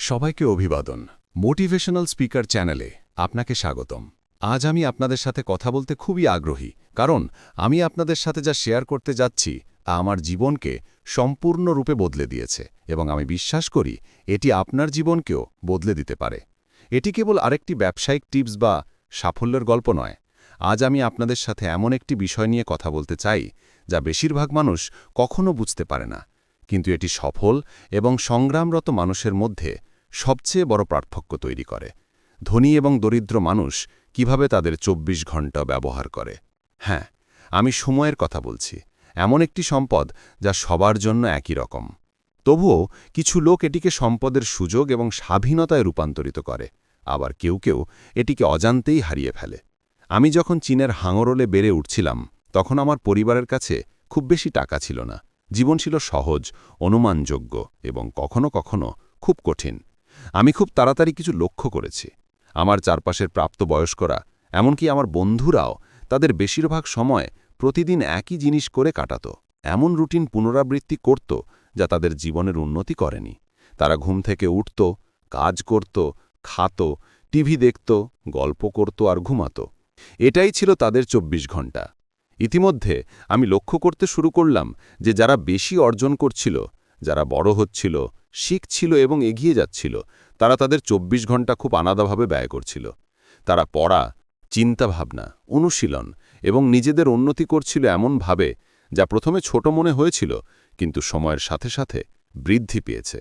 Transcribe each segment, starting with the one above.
সবাইকে অভিবাদন। Motivational speaker চ্যানেলে আপনাকে স্বাগতম। আজ আমি আপনাদের সাথে কথা বলতে খুবই আগ্রহী, কারণ আমি আপনাদের সাথে যা শেয়ার করতে যাচ্ছি তা আমার জীবনকে সম্পূর্ণরূপে বদলে দিয়েছে এবং আমি বিশ্বাস করি এটি আপনার জীবনকেও বদলে দিতে পারে। এটি কেবল আরেকটি ব্যবসায়িক টিপস বা সাফল্যের গল্প নয়। আজ আমি আপনাদের সাথে এমন একটি বিষয় নিয়ে কথা বলতে চাই, যা বেশিরভাগ মানুষ কখনো বুঝতে পারে না। কিন্তু এটি সফল এবং সংগ্রামরত মানুষের মধ্যে সবচেয়ে বড় পার্থক্য তৈরি করে। ধনী এবং দরিদ্র মানুষ কীভাবে তাদের ২৪ ঘণ্টা ব্যবহার করে? হ্যাঁ আমি সময়ের কথা বলছি। এমন একটি সম্পদ যা সবার জন্য একই রকম। তবুও কিছু লোক এটিকে সম্পদের সুযোগ এবং স্বাধীনতায় রূপান্তরিত করে, আবার কেউ কেউ এটিকে অজান্তেই হারিয়ে ফেলে। আমি যখন চীনের হাঙরোলে বেড়ে উঠছিলাম, তখন আমার পরিবারের কাছে খুব বেশি টাকা ছিল না। জীবন ছিল সহজ, অনুমানযোগ্য এবং কখনো কখনো খুব কঠিন। আমি খুব তাড়াতাড়ি কিছু লক্ষ্য করেছি। আমার চারপাশের প্রাপ্তবয়স্করা, এমনকি আমার বন্ধুরাও, তাদের বেশিরভাগ সময় প্রতিদিন একই জিনিস করে কাটাত। এমন রুটিন পুনরাবৃত্তি করত যা তাদের জীবনের উন্নতি করেনি। তারা ঘুম থেকে উঠত, কাজ করত, খাত, টিভি দেখত, গল্প করত আর ঘুমাত। এটাই ছিল তাদের ২৪ ঘণ্টা। ইতিমধ্যে আমি লক্ষ্য করতে শুরু করলাম যে যারা বেশি অর্জন করছিল যারা বড় হচ্ছিল, শিখছিল এবং এগিয়ে যাচ্ছিল, তারা তাদের ২৪ ঘণ্টা খুব আলাদাভাবে ব্যয় করছিল। তারা পড়া, চিন্তাভাবনা, অনুশীলন এবং নিজেদের উন্নতি করছিল এমনভাবে যা প্রথমে ছোট মনে হয়েছিল, কিন্তু সময়ের সাথে সাথে বৃদ্ধি পেয়েছে।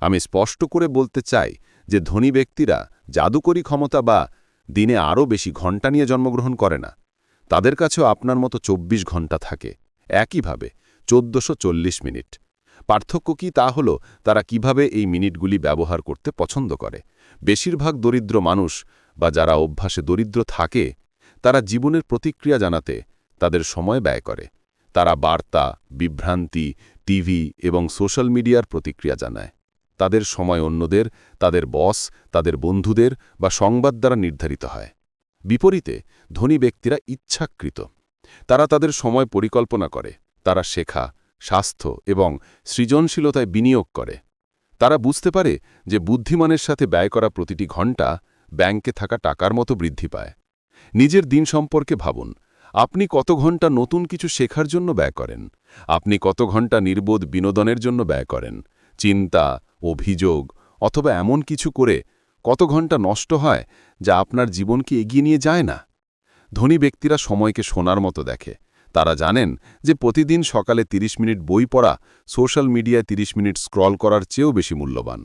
আমি স্পষ্ট করে বলতে চাই যে ধনী ব্যক্তিরা জাদুকরী ক্ষমতা বা দিনে আরও বেশি ঘণ্টা নিয়ে জন্মগ্রহণ করে না। তাদের কাছেও আপনার মতো ২৪ ঘণ্টা থাকে। একইভাবে চোদ্দশো মিনিট। পার্থক্য কি তা হল, তারা কীভাবে এই মিনিটগুলি ব্যবহার করতে পছন্দ করে। বেশিরভাগ দরিদ্র মানুষ বা যারা অভ্যাসে দরিদ্র থাকে, তারা জীবনের প্রতিক্রিয়া জানাতে তাদের সময় ব্যয় করে। তারা বার্তা, বিভ্রান্তি, টিভি এবং সোশ্যাল মিডিয়ার প্রতিক্রিয়া জানায়। তাদের সময় অন্যদের, তাদের বস, তাদের বন্ধুদের বা সংবাদ দ্বারা নির্ধারিত হয়। বিপরীতে, ধনী ব্যক্তিরা ইচ্ছাকৃত। তারা তাদের সময় পরিকল্পনা করে। তারা শেখা স্বাস্থ্য এবং সৃজনশীলতায় বিনিয়োগ করে। তারা বুঝতে পারে যে বুদ্ধিমানের সাথে ব্যয় করা প্রতিটি ঘণ্টা ব্যাংকে থাকা টাকার মতো বৃদ্ধি পায়। নিজের দিন সম্পর্কে ভাবুন, আপনি কত ঘণ্টা নতুন কিছু শেখার জন্য ব্যয় করেন? আপনি কত ঘণ্টা নির্বোধ বিনোদনের জন্য ব্যয় করেন? চিন্তা, অভিযোগ অথবা এমন কিছু করে কত ঘণ্টা নষ্ট হয় যা আপনার জীবনকে এগিয়ে নিয়ে যায় না? ধনী ব্যক্তিরা সময়কে সোনার মতো দেখে। তারা জানেন যে প্রতিদিন সকালে ৩০ মিনিট বই পড়া সোশ্যাল মিডিয়ায় ৩০ মিনিট স্ক্রল করার চেয়েও বেশি মূল্যবান।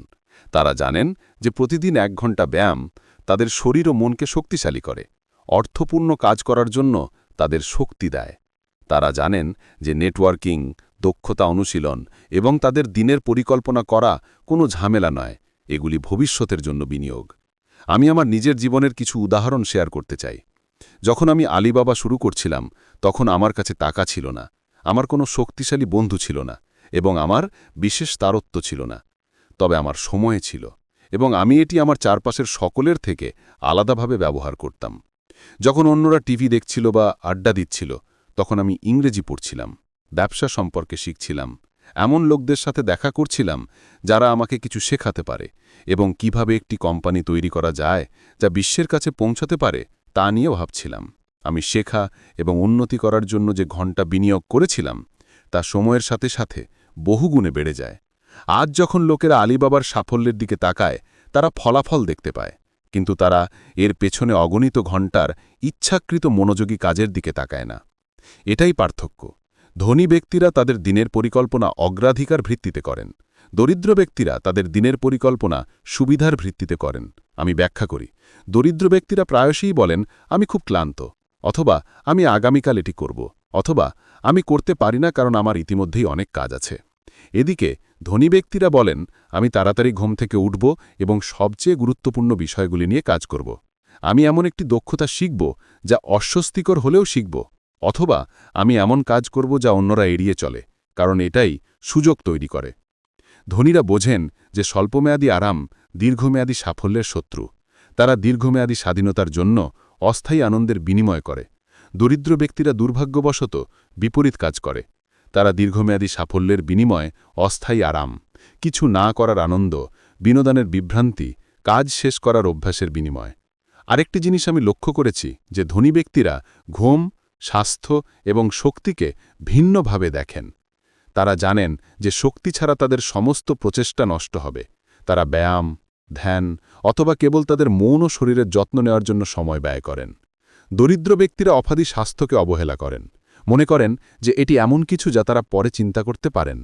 তারা জানেন যে প্রতিদিন এক ঘণ্টা ব্যায়াম তাদের শরীর ও মনকে শক্তিশালী করে, অর্থপূর্ণ কাজ করার জন্য তাদের শক্তি দেয়। তারা জানেন যে নেটওয়ার্কিং, দক্ষতা অনুশীলন এবং তাদের দিনের পরিকল্পনা করা কোনো ঝামেলা নয়, এগুলি ভবিষ্যতের জন্য বিনিয়োগ। আমি আমার নিজের জীবনের কিছু উদাহরণ শেয়ার করতে চাই। যখন আমি আলিবাবা শুরু করছিলাম, তখন আমার কাছে টাকা ছিল না, আমার কোনো শক্তিশালী বন্ধু ছিল না, এবং আমার বিশেষ তারত্ব ছিল না, তবে আমার সময় ছিল, এবং আমি এটি আমার চারপাশের সকলের থেকে আলাদাভাবে ব্যবহার করতাম। যখন অন্যরা টিভি দেখছিল বা আড্ডা দিচ্ছিল, তখন আমি ইংরেজি পড়ছিলাম, ব্যবসা সম্পর্কে শিখছিলাম, এমন লোকদের সাথে দেখা করছিলাম যারা আমাকে কিছু শেখাতে পারে, এবং কীভাবে একটি কোম্পানি তৈরি করা যায়, যা বিশ্বের কাছে পৌঁছাতে পারে তা নিয়েও ভাবছিলাম। আমি শেখা এবং উন্নতি করার জন্য যে ঘণ্টা বিনিয়োগ করেছিলাম, তা সময়ের সাথে সাথে বহুগুণে বেড়ে যায়। আজ যখন লোকেরা আলিবাবার সাফল্যের দিকে তাকায়, তারা ফলাফল দেখতে পায়, কিন্তু তারা এর পেছনে অগণিত ঘণ্টার ইচ্ছাকৃত মনোযোগী কাজের দিকে তাকায় না। এটাই পার্থক্য। ধনী ব্যক্তিরা তাদের দিনের পরিকল্পনা অগ্রাধিকার ভিত্তিতে করেন। দরিদ্র ব্যক্তিরা তাদের দিনের পরিকল্পনা সুবিধার ভিত্তিতে করেন। আমি ব্যাখ্যা করি। দরিদ্র ব্যক্তিরা প্রায়শই বলেন, আমি খুব ক্লান্ত। অথবা, আমি আগামীকাল এটি করব। অথবা, আমি করতে পারি না কারণ আমার ইতিমধ্যেই অনেক কাজ আছে। এদিকে, ধনী ব্যক্তিরা বলেন, আমি তাড়াতাড়ি ঘুম থেকে উঠব এবং সবচেয়ে গুরুত্বপূর্ণ বিষয়গুলি নিয়ে কাজ করব। আমি এমন একটি দক্ষতা শিখব যা অস্বস্তিকর হলেও শিখব। অথবা, আমি এমন কাজ করব যা অন্যরা এড়িয়ে চলে, কারণ এটাই সুযোগ তৈরি করে। ধনীরা বোঝেন যে স্বল্পমেয়াদী আরাম দীর্ঘমেয়াদী সাফল্যের শত্রু। তারা দীর্ঘমেয়াদী স্বাধীনতার জন্য অস্থায়ী আনন্দের বিনিময় করে। দরিদ্র ব্যক্তিরা দুর্ভাগ্যবশত বিপরীত কাজ করে। তারা দীর্ঘমেয়াদী সাফল্যের বিনিময়ে অস্থায়ী আরাম, কিছু না করার আনন্দ, বিনোদনের বিভ্রান্তি, কাজ শেষ করার অভ্যাসের বিনিময়। আরেকটি জিনিস আমি লক্ষ্য করেছি যে ধনী ব্যক্তিরা ঘুম, স্বাস্থ্য এবং শক্তিকে ভিন্নভাবে দেখেন। তারা জানেন যে শক্তি ছাড়া তাদের সমস্ত প্রচেষ্টা নষ্ট হবে। তারা ব্যায়াম ধ্যান অথবা কেবল তাদের মন ও শরীরের যত্ন নেওয়ার জন্য সময় ব্যয় করেন। দরিদ্র ব্যক্তিরা অফাদি স্বাস্থ্যকে অবহেলা করেন। মনে করেন যে এটি এমন কিছু যা তারা পরে চিন্তা করতে পারেন।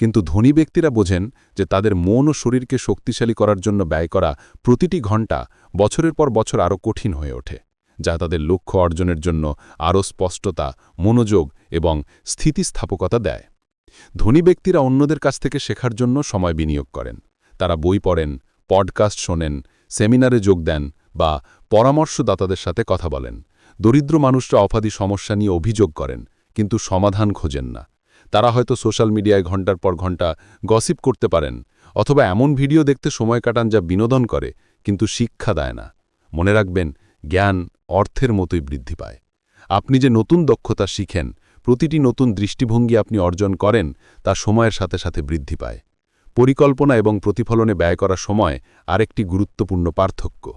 কিন্তু ধনী ব্যক্তিরা বোঝেন যে তাদের মন ও শরীরকে শক্তিশালী করার জন্য ব্যয় করা প্রতিটি ঘণ্টা বছরের পর বছর আরও কঠিন হয়ে ওঠে, যা তাদের লক্ষ্য অর্জনের জন্য আরও স্পষ্টতা, মনোযোগ এবং স্থিতিস্থাপকতা দেয়। ধনী ব্যক্তিরা অন্যদের কাছ থেকে শেখার জন্য সময় বিনিয়োগ করেন। তারা বই পড়েন পডকাস্ট শোনেন, সেমিনারে যোগ দেন বা পরামর্শদাতাদের সাথে কথা বলেন। দরিদ্র মানুষরা অফাদি সমস্যা নিয়ে অভিযোগ করেন, কিন্তু সমাধান খোঁজেন না। তারা হয়তো সোশ্যাল মিডিয়ায় ঘণ্টার পর ঘণ্টা গসিপ করতে পারেন, অথবা এমন ভিডিও দেখতে সময় কাটান যা বিনোদন করে, কিন্তু শিক্ষা দেয় না। মনে রাখবেন, জ্ঞান অর্থের মতোই বৃদ্ধি পায়। আপনি যে নতুন দক্ষতা শিখেন, প্রতিটি নতুন দৃষ্টিভঙ্গি আপনি অর্জন করেন, তা সময়ের সাথে সাথে বৃদ্ধি পায়। পরিকল্পনা এবং প্রতিফলনে ব্যয় করা সময় আরেকটি গুরুত্বপূর্ণ পার্থক্য।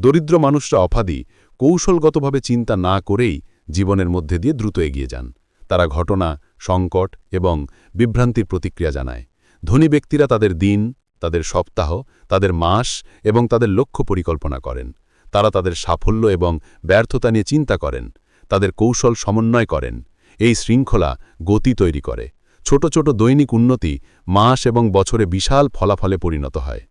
দরিদ্র মানুষরা অফাদি, কৌশলগতভাবে চিন্তা না করেই জীবনের মধ্যে দিয়ে দ্রুত এগিয়ে যান। তারা ঘটনা, সংকট এবং বিভ্রান্তির প্রতিক্রিয়া জানায়। ধনী ব্যক্তিরা তাদের দিন, তাদের সপ্তাহ, তাদের মাস এবং তাদের লক্ষ্য পরিকল্পনা করেন। তারা তাদের সাফল্য এবং ব্যর্থতা নিয়ে চিন্তা করেন। তাদের কৌশল সমন্বয় করেন। এই শৃঙ্খলা গতি তৈরি করে। ছোট ছোট দৈনিক উন্নতি মাস এবং বছরে বিশাল ফলাফলে পরিণত হয়।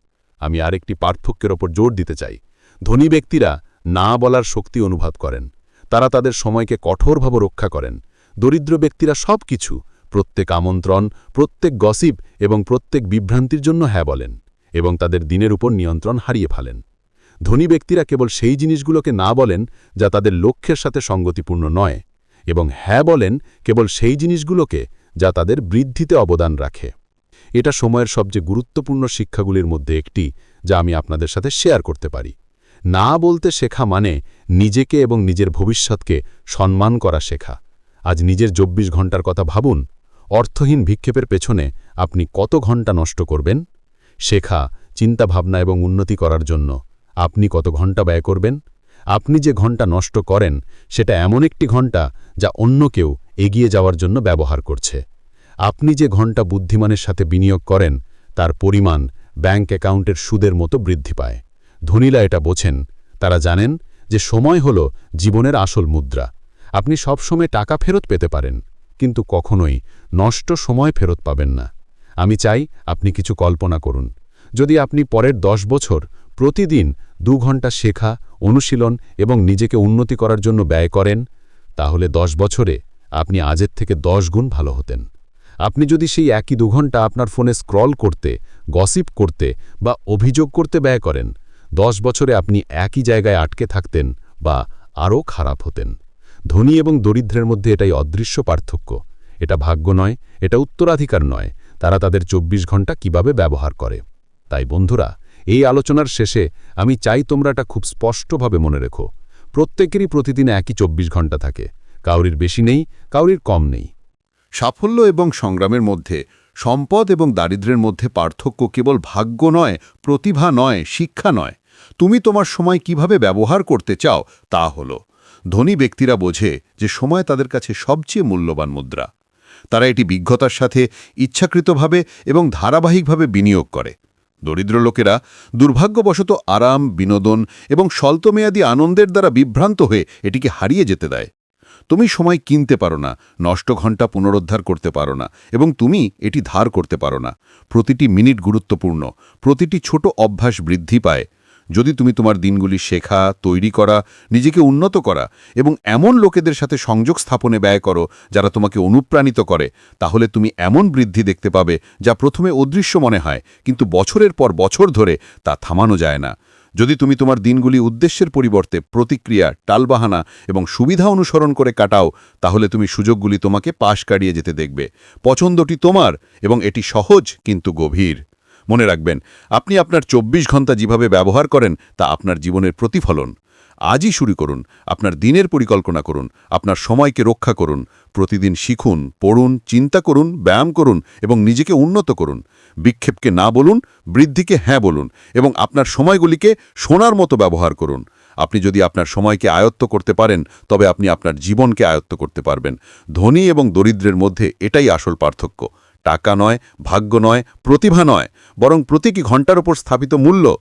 আমি আরেকটি পার্থক্যের ওপর জোর দিতে চাই। ধনী ব্যক্তিরা না বলার শক্তি অনুভব করেন। তারা তাদের সময়কে কঠোরভাবে রক্ষা করেন। দরিদ্র ব্যক্তিরা সব কিছু প্রত্যেক আমন্ত্রণ, প্রত্যেক গসিপ এবং প্রত্যেক বিভ্রান্তির জন্য হ্যাঁ বলেন এবং তাদের দিনের উপর নিয়ন্ত্রণ হারিয়ে ফেলেন। ধনী ব্যক্তিরা কেবল সেই জিনিসগুলোকে না বলেন যা তাদের লক্ষ্যের সাথে সঙ্গতিপূর্ণ নয় এবং হ্যাঁ বলেন কেবল সেই জিনিসগুলোকে যা তাদের বৃদ্ধিতে অবদান রাখে। এটা সময়ের সবচেয়ে গুরুত্বপূর্ণ শিক্ষাগুলির মধ্যে একটি, যা আমি আপনাদের সাথে শেয়ার করতে পারি। না বলতে শেখা মানে নিজেকে এবং নিজের ভবিষ্যৎকে সম্মান করা শেখা। আজ নিজের চব্বিশ ঘণ্টার কথা ভাবুন, অর্থহীন ভিক্ষেপের পেছনে আপনি কত ঘণ্টা নষ্ট করবেন? শেখা, চিন্তাভাবনা এবং উন্নতি করার জন্য আপনি কত ঘণ্টা ব্যয় করবেন? আপনি যে ঘণ্টা নষ্ট করেন, সেটা এমন একটি ঘণ্টা যা অন্য কেউ এগিয়ে যাওয়ার জন্য ব্যবহার করছে। আপনি যে ঘণ্টা বুদ্ধিমানের সাথে বিনিয়োগ করেন, তার পরিমাণ ব্যাঙ্ক অ্যাকাউন্টের সুদের মতো বৃদ্ধি পায়। ধনীরা এটা বোঝেন। তারা জানেন যে সময় হল জীবনের আসল মুদ্রা। আপনি সবসময় টাকা ফেরত পেতে পারেন, কিন্তু কখনোই নষ্ট সময় ফেরত পাবেন না। আমি চাই আপনি কিছু কল্পনা করুন। যদি আপনি পরের দশ বছর প্রতিদিন দু ঘণ্টা শেখা, অনুশীলন এবং নিজেকে উন্নতি করার জন্য ব্যয় করেন, তাহলে দশ বছরে আপনি আজের থেকে দশ গুণ ভালো হতেন। আপনি যদি সেই একই দু ঘণ্টা আপনার ফোনে স্ক্রল করতে, গসিপ করতে বা অভিযোগ করতে ব্যয় করেন, দশ বছরে আপনি একই জায়গায় আটকে থাকতেন বা আরও খারাপ হতেন। ধনী এবং দরিদ্রের মধ্যে এটাই অদৃশ্য পার্থক্য। এটা ভাগ্য নয়, এটা উত্তরাধিকার নয়, তারা তাদের ২৪ ঘণ্টা কীভাবে ব্যবহার করে। তাই বন্ধুরা এই আলোচনার শেষে আমি চাই তোমরা এটা খুব স্পষ্টভাবে মনে রেখো। প্রত্যেকেরই প্রতিদিন একই ২৪ ঘণ্টা থাকে। কাউরির বেশি নেই, কাউরির কম নেই। সাফল্য এবং সংগ্রামের মধ্যে, সম্পদ এবং দারিদ্র্যের মধ্যে পার্থক্য কেবল ভাগ্য নয়, প্রতিভা নয়, শিক্ষা নয়। তুমি তোমার সময় কীভাবে ব্যবহার করতে চাও, তা হল। ধনী ব্যক্তিরা বোঝে যে সময় তাদের কাছে সবচেয়ে মূল্যবান মুদ্রা। তারা এটি বিজ্ঞতার সাথে ইচ্ছাকৃতভাবে এবং ধারাবাহিকভাবে বিনিয়োগ করে। দরিদ্র লোকেরা দুর্ভাগ্যবশত আরাম, বিনোদন এবং স্বল্পমেয়াদী আনন্দের দ্বারা বিভ্রান্ত হয়ে এটিকে হারিয়ে যেতে দেয়। তুমি সময় কিনতে পারো না, নষ্ট ঘণ্টা পুনরুদ্ধার করতে পারো না এবং তুমি এটি ধার করতে পারো না। প্রতিটি মিনিট গুরুত্বপূর্ণ, প্রতিটি ছোট অভ্যাস বৃদ্ধি পায়। যদি তুমি তোমার দিনগুলি শেখা, তৈরি করা, নিজেকে উন্নত করা এবং এমন লোকেদের সাথে সংযোগ স্থাপনে ব্যয় করো যারা তোমাকে অনুপ্রাণিত করে, তাহলে তুমি এমন বৃদ্ধি দেখতে পাবে যা প্রথমে অদৃশ্য মনে হয়, কিন্তু বছরের পর বছর ধরে তা থামানো যায় না। যদি তুমি তোমার দিনগুলি উদ্দেশ্যের পরিবর্তে প্রতিক্রিয়া, টালবাহানা এবং সুবিধা অনুসরণ করে কাটাও, তাহলে তুমি সুযোগগুলি তোমাকে পাশ কাটিয়ে যেতে দেখবে। পছন্দটি তোমার এবং এটি সহজ কিন্তু গভীর। মনে রাখবেন, আপনি আপনার চব্বিশ ঘণ্টা যেভাবে ব্যবহার করেন, তা আপনার জীবনের প্রতিফলন। আজই শুরু করুন, আপনার দিনের পরিকল্পনা করুন, আপনার সময়কে রক্ষা করুন, প্রতিদিন শিখুন, পড়ুন, চিন্তা করুন, ব্যায়াম করুন এবং নিজেকে উন্নত করুন। বিক্ষেপকে না বলুন, বৃদ্ধিকে হ্যাঁ বলুন এবং আপনার সময়গুলিকে সোনার মতো ব্যবহার করুন। আপনি যদি আপনার সময়কে আয়ত্ত করতে পারেন, তবে আপনি আপনার জীবনকে আয়ত্ত করতে পারবেন। ধনী এবং দরিদ্রের মধ্যে এটাই আসল পার্থক্য। টাকা নয়, ভাগ্য নয়, প্রতিভা নয়, বরং প্রতিটি ঘণ্টার ওপর স্থাপিত মূল্য।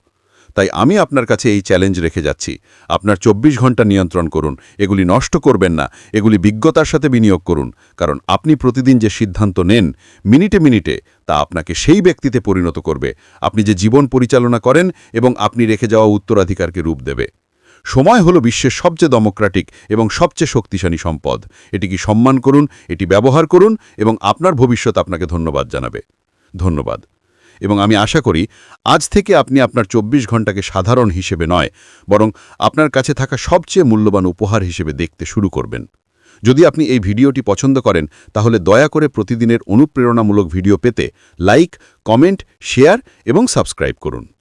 তাই আমি আপনার কাছে এই চ্যালেঞ্জ রেখে যাচ্ছি। আপনার চব্বিশ ঘণ্টা নিয়ন্ত্রণ করুন। এগুলি নষ্ট করবেন না। এগুলি বিজ্ঞতার সাথে বিনিয়োগ করুন। কারণ আপনি প্রতিদিন যে সিদ্ধান্ত নেন, মিনিটে মিনিটে, তা আপনাকে সেই ব্যক্তিতে পরিণত করবে। আপনি যে জীবন পরিচালনা করেন এবং আপনি রেখে যাওয়া উত্তরাধিকারকে রূপ দেবে। সময় হলো বিশ্বের সবচেয়ে ডেমোক্রেটিক এবং সবচেয়ে শক্তিশালী সম্পদ। এটিকে সম্মান করুন, এটি ব্যবহার করুন এবং আপনার ভবিষ্যৎ আপনাকে ধন্যবাদ জানাবে। ধন্যবাদ। এবং আমি আশা করি, আজ থেকে আপনি আপনার চব্বিশ ঘন্টাকে সাধারণ হিসেবে নয়, বরং আপনার কাছে থাকা সবচেয়ে মূল্যবান উপহার হিসেবে দেখতে শুরু করবেন। যদি আপনি এই ভিডিওটি পছন্দ করেন, তাহলে দয়া করে প্রতিদিনের অনুপ্রেরণামূলক ভিডিও পেতে লাইক, কমেন্ট, শেয়ার এবং সাবস্ক্রাইব করুন।